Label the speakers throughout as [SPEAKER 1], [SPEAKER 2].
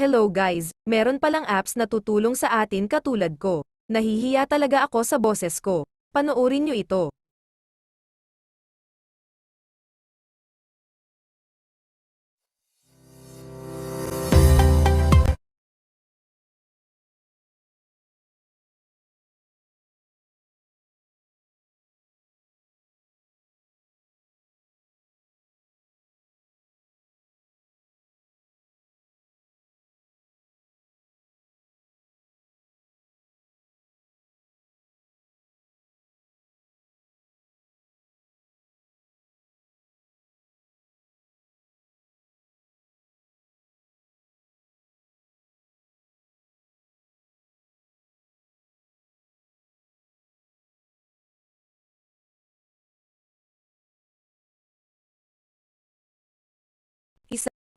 [SPEAKER 1] Hello guys, meron palang apps na tutulong sa atin katulad ko. Nahihiya talaga ako sa boses ko. Panoorin nyo ito.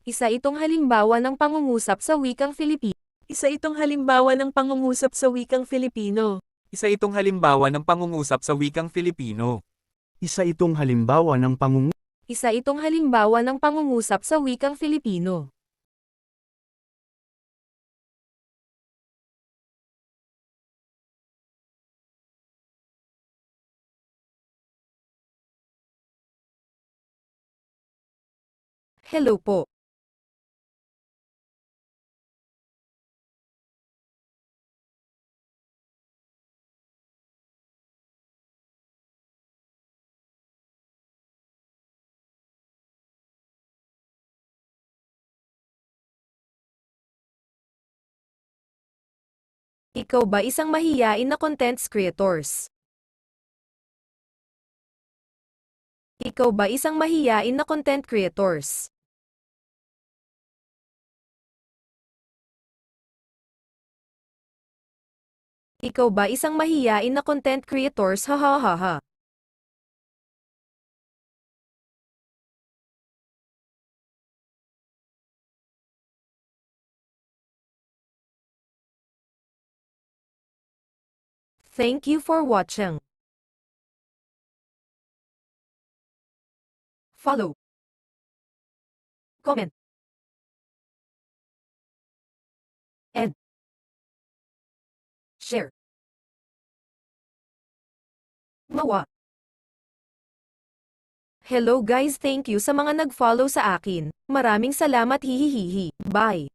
[SPEAKER 1] Isa itong halimbawa ng pangungusap sa wikang Filipino.
[SPEAKER 2] Isa itong halimbawa ng pangungusap sa wikang Filipino.
[SPEAKER 3] Isa itong halimbawa ng pangungusap sa wikang Filipino.
[SPEAKER 4] Isa itong halimbawa ng pangungu
[SPEAKER 1] Isa itong halimbawa ng pangungusap sa wikang Filipino. Hello po. Ikaw ba isang mahiyain na content creators? Ikaw ba isang mahiyain na content creators? Ikaw ba isang mahiyain na content creators ha ha ha ha? Thank you for watching. Follow. Comment. And share. Mawa. Hello guys thank you sa mga nag-follow sa akin. Maraming salamat hihihihi. Bye.